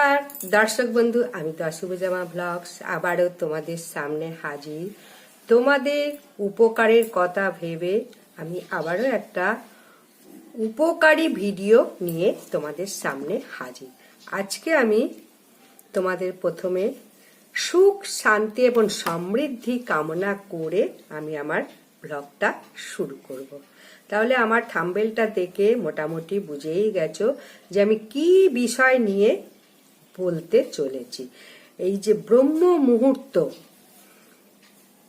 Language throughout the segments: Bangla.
নমস্কার। দর্শক বন্ধু, আমি তো শুভজামা ব্লগস। আবারও তোমাদের সামনে হাজির। তোমাদের উপকারের কথা ভেবে আমি আবারও একটা উপকারী ভিডিও নিয়ে তোমাদের সামনে হাজির। আজকে আমি তোমাদের প্রথমে সুখ, শান্তি এবং সমৃদ্ধি কামনা করে আমি আমার ব্লগটা শুরু করব। তাহলে আমার থাম্বেলটা দেখে মোটামুটি বুঝেই গেছো যে আমি কি বিষয় নিয়ে বলতে চলেছি। এই যে ব্রহ্ম মুহূর্ত,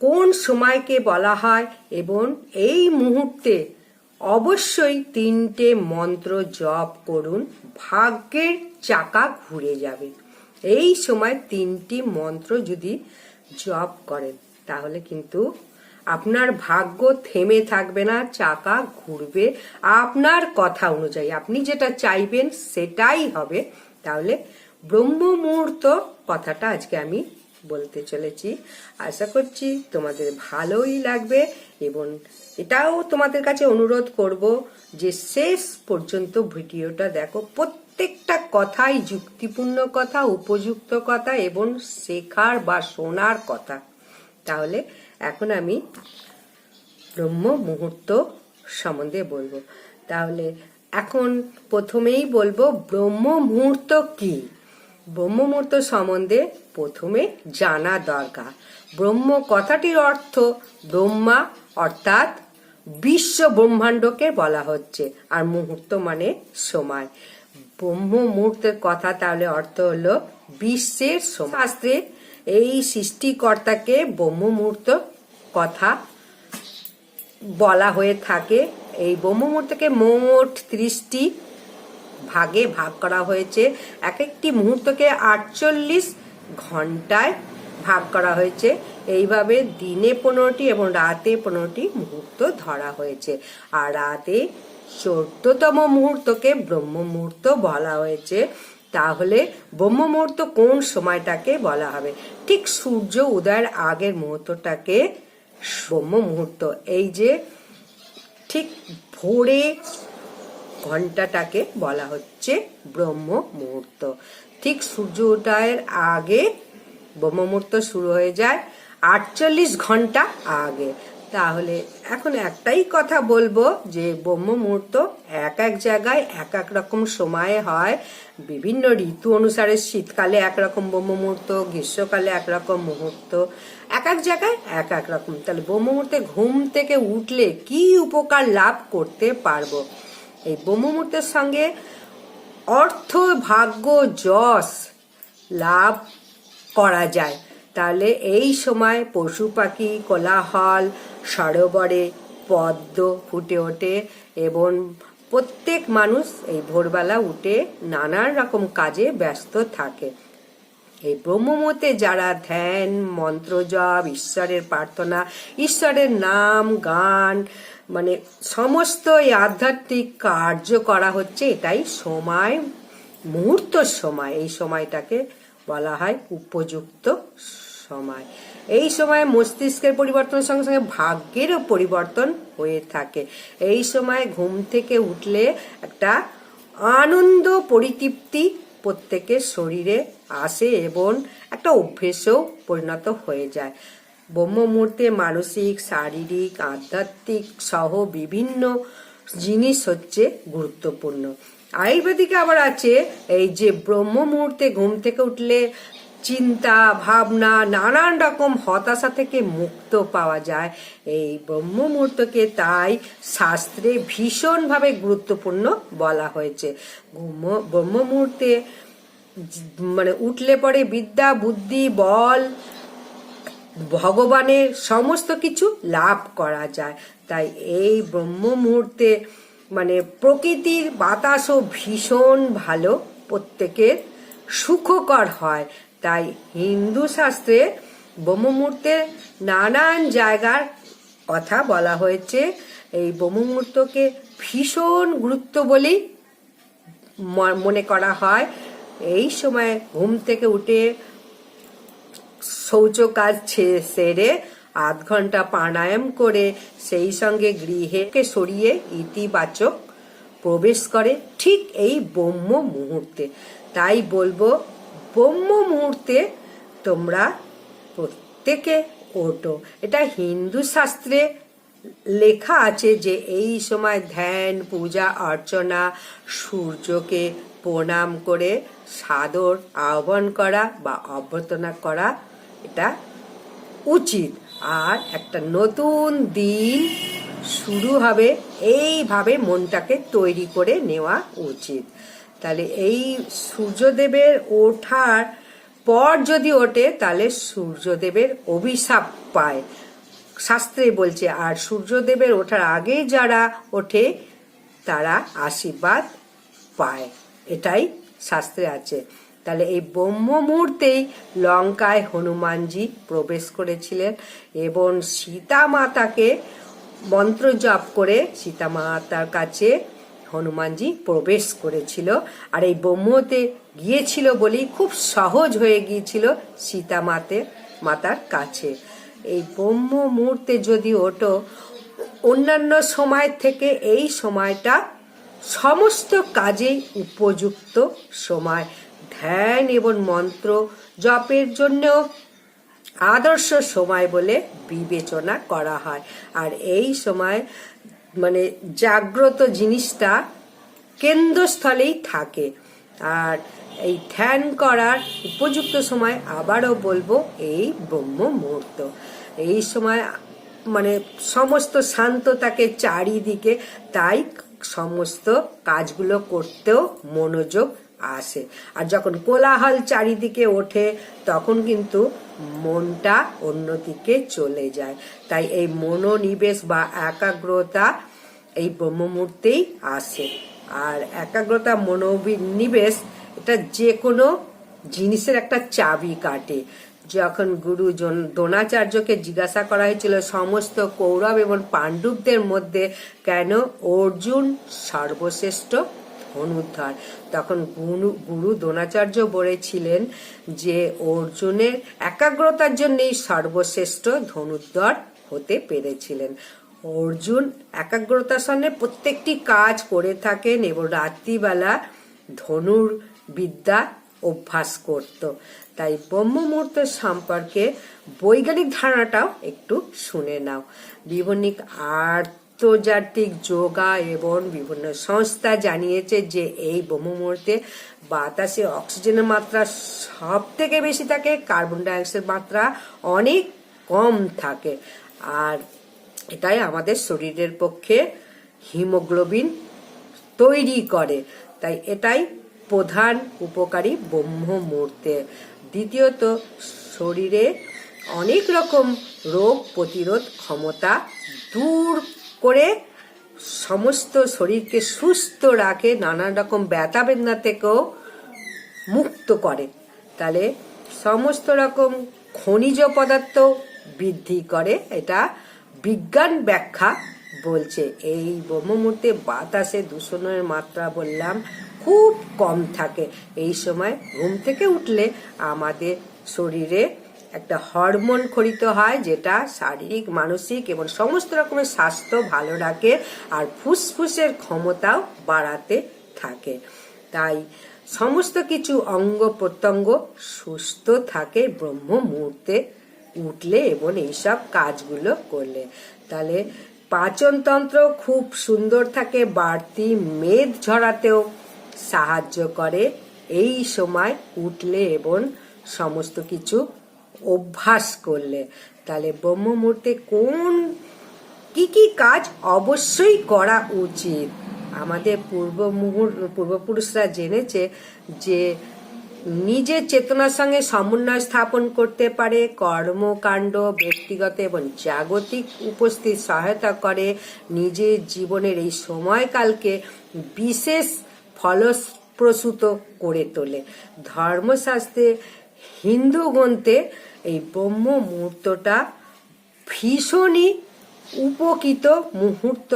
কোন সময়কে বলা হয় এবং এই মুহূর্তে অবশ্যই তিনটে মন্ত্র জপ করুন, ভাগ্যের চাকা ঘুরে যাবে। এই সময় তিনটি মন্ত্র যদি জপ করেন, তাহলে কিন্তু আপনার ভাগ্য থেমে থাকবে না, চাকা ঘুরবে। আপনার কথা অনুযায়ী, আপনি যেটা চাইবেন সেটাই হবে। তাহলে ব্রহ্ম মুহূর্ত কথাটা আজকে আমি বলতে চলেছি। আশা করছি তোমাদের ভালোই লাগবে এবং এটাও তোমাদের কাছে অনুরোধ করব যে শেষ পর্যন্ত ভিডিওটা দেখো। প্রত্যেকটা কথাই যুক্তিপূর্ণ কথা, উপযুক্ত কথা এবং শেখার বা শোনার কথা। তাহলে এখন আমি ব্রহ্ম মুহূর্ত সম্বন্ধে বলব। তাহলে এখন প্রথমেই বলব ব্রহ্ম মুহূর্ত কি? ব্রহ্ম মুহূর্ত সম্বন্ধে প্রথমে জানা দরকার। ব্রহ্ম কথাটির অর্থ ব্রহ্মা, অর্থাৎ বিশ্ব ব্রহ্মাণ্ডকে বলা হচ্ছে, আর মুহূর্ত মানে সময়। ব্রহ্ম মুহূর্তের কথা তাহলে অর্থ হলো বিশ্বের শাস্ত্রে এই সৃষ্টিকর্তাকে ব্রহ্ম মুহূর্ত কথা বলা হয়ে থাকে। এই ব্রহ্ম মুহূর্তকে মোট ত্রিশটি ভাগে ভাগ করা হয়েছে। এক একটি মুহূর্তকে আটচল্লিশ ঘন্টায় ভাগ করা হয়েছে। এইভাবে দিনে পনেরোটি এবং রাতে পনেরোটি মুহূর্ত ধরা হয়েছে। আর রাতে চোদ্দতম মুহূর্তকে ব্রহ্ম মুহূর্ত বলা হয়েছে। তাহলে ব্রহ্ম মুহূর্ত কোন সময়টাকে বলা হবে? ঠিক সূর্য উদয়ের আগের মুহূর্তটাকে ব্রহ্ম মুহূর্ত। এই যে ঠিক ভোরে ঘন্টাটাকে বলা হচ্ছে ব্রহ্ম মুহূর্ত ঠিক সূর্য উদয়ের আগে ব্রহ্ম মুহূর্ত শুরু হয়ে যায় আটচল্লিশ ঘণ্টা আগে। তাহলে এখন একটাই কথা বলব যে ব্রহ্ম মুহূর্ত এক এক জায়গায় এক এক রকম সময়ে হয়। বিভিন্ন ঋতু অনুসারে শীতকালে একরকম ব্রহ্ম মুহূর্ত গ্রীষ্মকালে একরকম মুহূর্ত। এক এক জায়গায় এক এক রকম। তাহলে ব্রহ্ম মুহূর্তে ঘুম থেকে উঠলে কি উপকার লাভ করতে পারব? এই ব্রহ্ম মুহূর্তের সঙ্গে অর্থ, ভাগ্য, যশ লাভ করা যায়। তাহলে এই সময় পশু পাখি, কোলাহল, সরোবরে পদ্ম ফুটে ওঠে এবং প্রত্যেক মানুষ এই ভোরবেলা উঠে নানান রকম কাজে ব্যস্ত থাকে। এই ব্রহ্মমতে যারা ধ্যান, মন্ত্র জপ, ঈশ্বরের প্রার্থনা, ঈশ্বরের নাম, গান মানে সমস্ত এই আধ্যাত্মিক কার্য করা হচ্ছে এটাই সময়, মুহূর্ত সময়। এই সময়টাকে বলা হয় উপযুক্ত সময়। এই সময় মস্তিষ্কের পরিবর্তনের সঙ্গে সঙ্গে ভাগ্যেরও পরিবর্তন হয়ে থাকে। এই সময় ঘুম থেকে উঠলে একটা আনন্দ পরিতৃপ্তি প্রত্যেকের শরীরে আসে এবং একটা অভ্যেসেও পরিণত হয়ে যায়। ব্রহ্ম মুহূর্তে মানসিক, শারীরিক, আধ্যাত্মিক সহ বিভিন্ন জিনিস হচ্ছে গুরুত্বপূর্ণ। আয়ুর্বেদিকে আবার আছে এই যে ব্রহ্ম মুহূর্তে ঘুম থেকে উঠলে চিন্তা, ভাবনা, নানান রকম হতাশা থেকে মুক্ত পাওয়া যায়। এই ব্রহ্ম মুহূর্তকে তাই শাস্ত্রে ভীষণভাবে গুরুত্বপূর্ণ বলা হয়েছে। ব্রহ্ম মুহূর্তে মানে উঠলে পরে বিদ্যা, বুদ্ধি, বল ভগবানের সমস্ত কিছু লাভ করা যায়। তাই এই ব্রহ্ম মুহূর্তে মানে প্রকৃতির বাতাসও ভীষণ ভালো, প্রত্যেকের সুখকর হয়। তাই হিন্দু শাস্ত্রে ব্রহ্ম মুহূর্তে নানান জায়গার কথা বলা হয়েছে। এই ব্রহ্ম মুহূর্তকে ভীষণ গুরুত্ব বলেই মনে করা হয়। এই সময় ঘুম থেকে উঠে শৌচ কাজ সেরে আধ ঘণ্টা প্রাণায়াম করে সেই সঙ্গে গৃহেকে সরিয়ে ইতিবাচক প্রবেশ করে ঠিক এই ব্রহ্ম মুহূর্তে। তাই বলব, ব্রহ্ম মুহূর্তে তোমরা প্রত্যেকে ওঠো। এটা হিন্দু শাস্ত্রে লেখা আছে যে এই সময় ধ্যান, পূজা, অর্চনা, সূর্যকে প্রণাম করে সাদর আহ্বান করা বা অভ্যর্থনা করা এটা উচিত। আর একটা নতুন দিন শুরু হবে, এইভাবে মনটাকে তৈরি করে নেওয়া উচিত। তাহলে এই সূর্যদেবের ওঠার পর যদি ওঠে, তাহলে সূর্যদেবের অভিশাপ পায়। শাস্ত্রে বলছে, আর সূর্যদেবের ওঠার আগে যারা ওঠে, তারা আশীর্বাদ পায়। এটাই শাস্ত্রে আছে। তাহলে এই ব্রহ্ম মুহূর্তেই লঙ্কায় হনুমানজি প্রবেশ করেছিলেন এবং সীতা মাতাকে মন্ত্র জপ করে সীতা মাতার কাছে হনুমানজি প্রবেশ করেছিল। আর এই ব্রহ্মতে গিয়েছিল বলেই খুব সহজ হয়ে গিয়েছিল সীতা মাতে, মাতার কাছে। এই ব্রহ্ম মুহূর্তে যদি ওঠো অন্যান্য সময় থেকে এই সময়টা সমস্ত কাজেই উপযুক্ত সময়। ধ্যান এবং মন্ত্র জপের জন্যও আদর্শ সময় বলে বিবেচনা করা হয়। আর এই সময় মানে জাগ্রত জিনিসটা কেন্দ্রস্থলেই থাকে। আর এই ধ্যান করার উপযুক্ত সময় আবারও বলব এই ব্রহ্ম মুহূর্ত এই সময় মানে সমস্ত শান্ত থাকে চারিদিকে তাই সমস্ত কাজগুলো করতেও মনোযোগ আসে। আর যখন কোলাহল চারিদিকে ওঠে, তখন কিন্তু মনটা অন্যদিকে চলে যায়। তাই এই মনোনিবেশ বা একাগ্রতা এই ব্রহ্মমূর্তেই আসে। আর একাগ্রতা, মনোনিবেশ, এটা যে কোনো জিনিসের একটা চাবি কাটে। যখন গুরু দ্রোণাচার্যকে জিজ্ঞাসা করা হয়েছিল, সমস্ত কৌরব এবং পাণ্ডবদের মধ্যে কেন অর্জুন সর্বশ্রেষ্ঠ? ধনুর্ধর তখন গুরু গুরু দ্রোণাচার্য বলেছিলেন যে, অর্জুনের একাগ্রতার জন্যই সর্বশ্রেষ্ঠ ধনুর্ধর হতে পেরেছিলেন। অর্জুন একাগ্রতার সঙ্গে প্রত্যেকটি কাজ করে থাকেন এবং রাত্রিবেলা ধনুর বিদ্যা অভ্যাস করত। তাই ব্রহ্ম মুহূর্ত সম্পর্কে বৈজ্ঞানিক ধারণাটাও একটু শুনে নাও। বিভিন্ন আন্তর্জাতিক যোগা এবং বিভিন্ন সংস্থা জানিয়েছে যে এই ব্রহ্ম মুহূর্তে বাতাসে অক্সিজেনের মাত্রা সব থেকে বেশি থাকে, কার্বন ডাইঅক্সাইডের মাত্রা অনেক কম থাকে। আর এটাই আমাদের শরীরের পক্ষে হিমোগ্লোবিন তৈরি করে। তাই এটাই প্রধান উপকারী ব্রহ্ম মুহূর্তে দ্বিতীয়ত, শরীরে অনেক রকম রোগ প্রতিরোধ ক্ষমতা দূর করে সমস্ত শরীরকে সুস্থ রাখে নানান রকম ব্যথা বেদনা থেকেও মুক্ত করে। তাহলে সমস্ত রকম খনিজ পদার্থ বৃদ্ধি করে, এটা বিজ্ঞান ব্যাখ্যা বলছে। এই ব্রহ্মমূর্তে বাতাসে দূষণের মাত্রা বললাম খুব কম থাকে। এই সময় ঘুম থেকে উঠলে আমাদের শরীরে একটা হরমোন খরিত হয় যেটা শারীরিক, মানসিক এবং সমস্ত রকমের স্বাস্থ্য ভালো রাখে আর ফুসফুসের ক্ষমতাও বাড়াতে থাকে। তাই সমস্ত কিছু অঙ্গ প্রত্যঙ্গ সুস্থ থাকে ব্রহ্ম মুহূর্তে উঠলে এবং এইসব কাজগুলো করলে। তাহলে পাচনতন্ত্র খুব সুন্দর থাকে, বাড়তি মেদ ঝরাতেও সাহায্য করে। এই সময় উঠলে এবং সমস্ত কিছু অভ্যাস করলে, তাহলে ব্রহ্ম মুহূর্তে কোন, কি কি কাজ অবশ্যই করা উচিত? আমাদের পূর্ব মুহূর্ত পূর্বপুরুষরা জেনেছে যে নিজের চেতনার সঙ্গে সমন্বয় স্থাপন করতে পারে, কর্মকাণ্ড ব্যক্তিগত এবং জাগতিক উপস্থিত সহায়তা করে। নিজের জীবনের এই সময়কালকে বিশেষ ফলপ্রসূত করে তোলে। ধর্মশাস্ত্রে হিন্দু গ্রন্থে এই ব্রহ্ম মুহূর্তটা ভীষণই উপকৃত মুহূর্ত।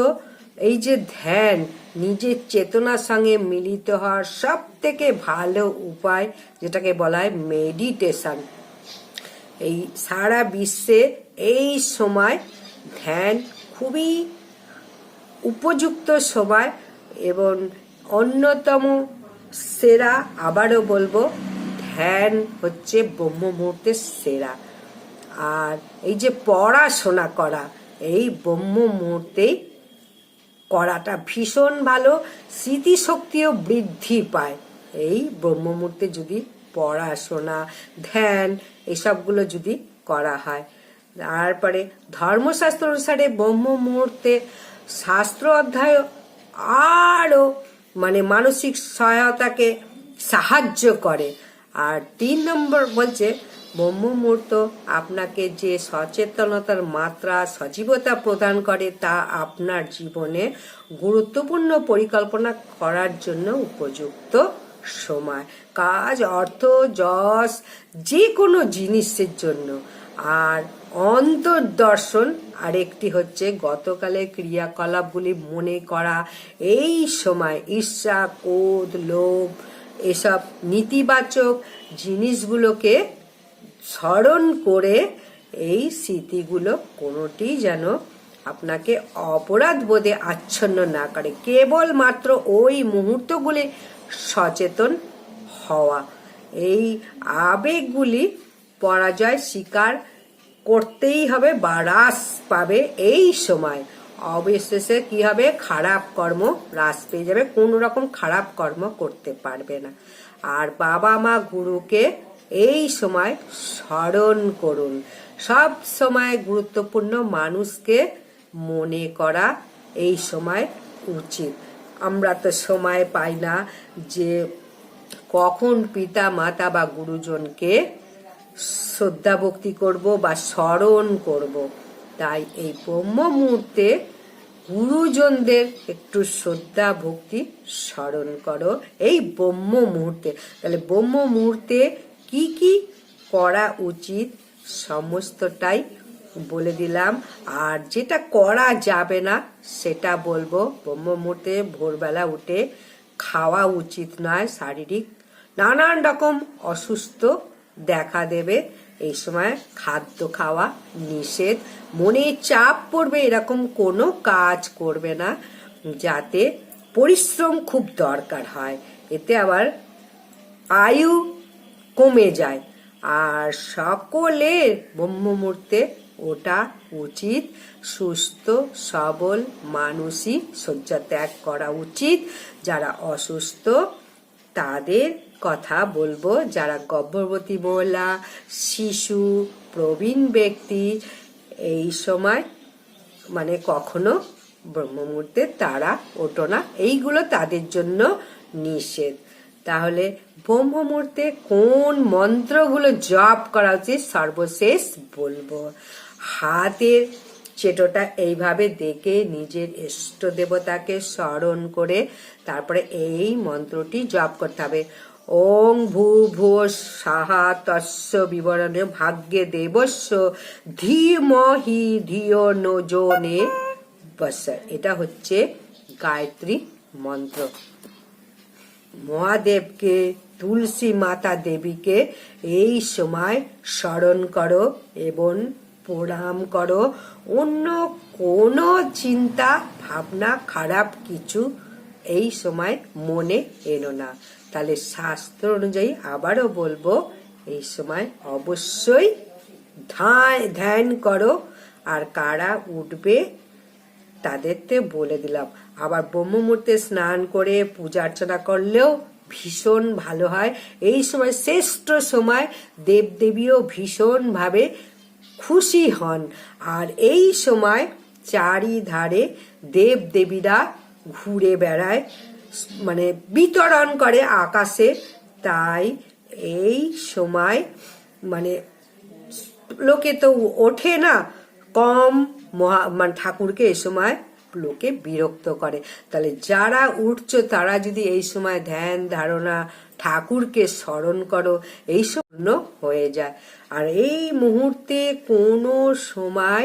এই যে ধ্যান, নিজের চেতনার সঙ্গে মিলিত হওয়ার সব থেকে ভালো উপায়, যেটাকে বলা হয় মেডিটেশন এই সারা বিশ্বে এই সময় ধ্যান খুবই উপযুক্ত সময় এবং অন্যতম সেরা, আবারও বলব ধ্যান হচ্ছে ব্রহ্ম মুহূর্তের সেরা। আর এই যে পড়াশোনা করা, এই ব্রহ্ম মুহূর্তেই করাটা ভীষণ ভালো, স্মৃতিশক্তিও বৃদ্ধি পায়। এই ব্রহ্ম মুহূর্তে যদি পড়াশোনা, ধ্যান, এসবগুলো যদি করা হয়। তারপরে ধর্মশাস্ত্র অনুসারে ব্রহ্ম মুহূর্তে শাস্ত্র অধ্যায় আরও মানে মানসিক সহায়তাকে সাহায্য করে। আর তিন নম্বর বলছে, ব্রহ্ম মুহূর্ত আপনাকে যে সচেতনতার মাত্রা, সজীবতা প্রদান করে তা আপনার জীবনে গুরুত্বপূর্ণ পরিকল্পনা করার জন্য উপযুক্ত সময়। কাজ, অর্থ, যশ যে কোনো জিনিসের জন্য। আর অন্তর্দর্শন, আরেকটি হচ্ছে গতকালের ক্রিয়াকলাপগুলি মনে করা। এই সময় ঈর্ষা, ক্রোধ, লোভ এসব নেতিবাচক জিনিসগুলোকে স্মরণ করে এই স্মৃতিগুলো কোনোটি যেন আপনাকে অপরাধ বোধে আচ্ছন্ন না করে। কেবলমাত্র ওই মুহূর্তগুলি সচেতন হওয়া। এই আবেগগুলি পরাজয় স্বীকার করতেই হবে বা হ্রাস পাবে এই সময়। অবশেষে কি হবে? খারাপ কর্ম হ্রাস পেয়ে যাবে। কোন রকম খারাপ কর্ম করতে পারবে না। আর বাবা মা গুরুকে এই সময় স্মরণ করুন। সব সময় গুরুত্বপূর্ণ মানুষকে মনে করা এই সময় উচিত। আমরা তো সময় পাই না যে কখন পিতা, মাতা বা গুরুজনকে শ্রদ্ধা ভক্তি করব বা স্মরণ করব। তাই এই ব্রহ্ম মুহূর্তে গুরুজনদের একটু শ্রদ্ধা, ভক্তি স্মরণ করো এই ব্রহ্ম মুহূর্তে তাহলে ব্রহ্ম মুহূর্তে কি কি করা উচিত সমস্তটাই বলে দিলাম। আর যেটা করা যাবে না, সেটা বলব ব্রহ্ম মুহূর্তে ভোরবেলা উঠে খাওয়া উচিত নয়, শারীরিক নানান রকম অসুস্থ দেখা দেবে। এই সময় খাদ্য খাওয়া নিষেধ। মনে চাপ পড়বে, এরকম কোনো কাজ করবে না, যাতে পরিশ্রম খুব দরকার হয়। এতে আবার আয়ু কমে যায়। আর সকলের ব্রহ্ম মুহূর্তে ওটা উচিত। সুস্থ, সবল মানুষই শয্যা ত্যাগ করা উচিত। যারা অসুস্থ, তাদের কথা বলব। যারা গর্ভবতী মহিলা, শিশু, প্রবীণ ব্যক্তি, এই সময় মানে কখনো ব্রহ্ম মুহূর্তে তারা ওঠো না। এইগুলো তাদের জন্য নিষেধ। তাহলে ব্রহ্ম মুহূর্তে কোন মন্ত্রগুলো জপ করা উচিত সর্বশেষ বলব। হাতের চেটোটা এইভাবে দেখে নিজের ইষ্ট দেবতাকে স্মরণ করে তারপরে এই মন্ত্রটি জপ করতে হবে। ওং ভূ ভূ সাহা তস্য বিবরণে ভাগ্যে দেবস্য ধীমহি ধিয় নজনে বস। এটা হচ্ছে গায়ত্রী মন্ত্র। মহাদেবকে, তুলসী মাতা দেবীকে এই সময় স্মরণ করো এবং প্রণাম করো। অন্য কোনো চিন্তা, ভাবনা, খারাপ কিছু এই সময় মনে এনো না। তাহলে শাস্ত্র অনুযায়ী আবারও বলব, এই সময় অবশ্যই ধ্যান করো। আর কারা উঠবে তাদেরকে বলে দিলাম। আবার ব্রহ্ম মুহূর্তে স্নান করে পূজা অর্চনা করলেও ভীষণ ভালো হয়। এই সময় শ্রেষ্ঠ সময় দেবদেবীও ভীষণভাবে খুশি হন। আর এই সময় চারিধারে দেব দেবীরা ঘুরে বেড়ায়। মানে বিতরণ করে আকাশে। তাই এই সময় মানে লোকে তো ওঠে না, কম মহা মানে ঠাকুরকে এই সময় লোকে বিরক্ত করে। তাহলে যারা উঠছো, তারা যদি এই সময় ধ্যান ধারণা ঠাকুরকে স্মরণ করো, এই শূন্য হয়ে যায়। আর এই মুহূর্তে কোনো সময়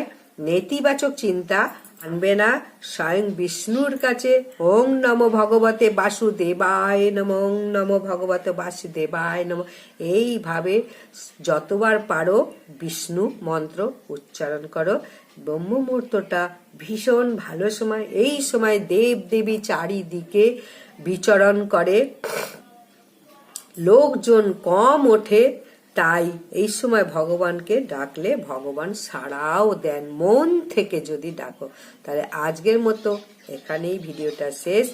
নেতিবাচক চিন্তা আনবে না। স্বয়ং বিষ্ণুর কাছে ওং নম ভগবতে বাসুদেবায় নম, ওং নম ভগবতে বাসুদেবায় নম। এইভাবে যতবার পারো বিষ্ণু মন্ত্র উচ্চারণ করো। ব্রহ্ম মুহূর্তটা ভীষণ ভালো সময়, এই সময় দেব দেবী চারিদিকে বিচরণ করে। লোকজন কম ওঠে তাই এই সময় ভগবানকে ডাকলে ভগবান সাড়াও দেন, মন থেকে যদি ডাকো। তাহলে আজকের মতো এখানেই ভিডিওটা শেষ।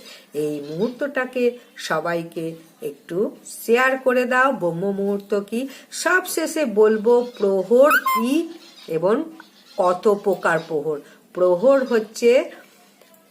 এই মুহূর্তটাকে সবাইকে একটু শেয়ার করে দাও। ব্রহ্ম মুহূর্ত কি? সব শেষে বলব, প্রহর কি এবং কত প্রকার প্রহর? প্রহর হচ্ছে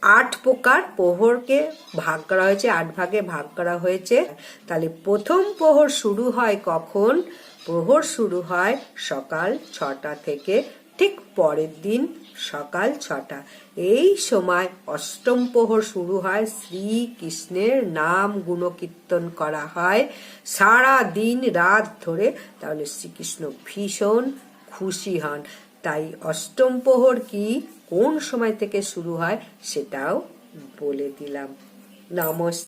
আট প্রকার প্রহরকে ভাগ করা হয়েছে, আট ভাগে ভাগ করা হয়েছে। তাহলে প্রথম প্রহর শুরু হয় কখন? প্রহর শুরু হয় সকাল ছটা থেকে ঠিক পরের দিন সকাল ছটা। এই সময় অষ্টম প্রহর শুরু হয়, শ্রীকৃষ্ণের নাম গুণকীর্তন করা হয় সারা দিন রাত ধরে। তাহলে শ্রীকৃষ্ণ ভীষণ খুশি হন। তাই অষ্টম প্রহর কি কোন সময় থেকে শুরু হয় সেটাও বলে দিলাম। নমস্কার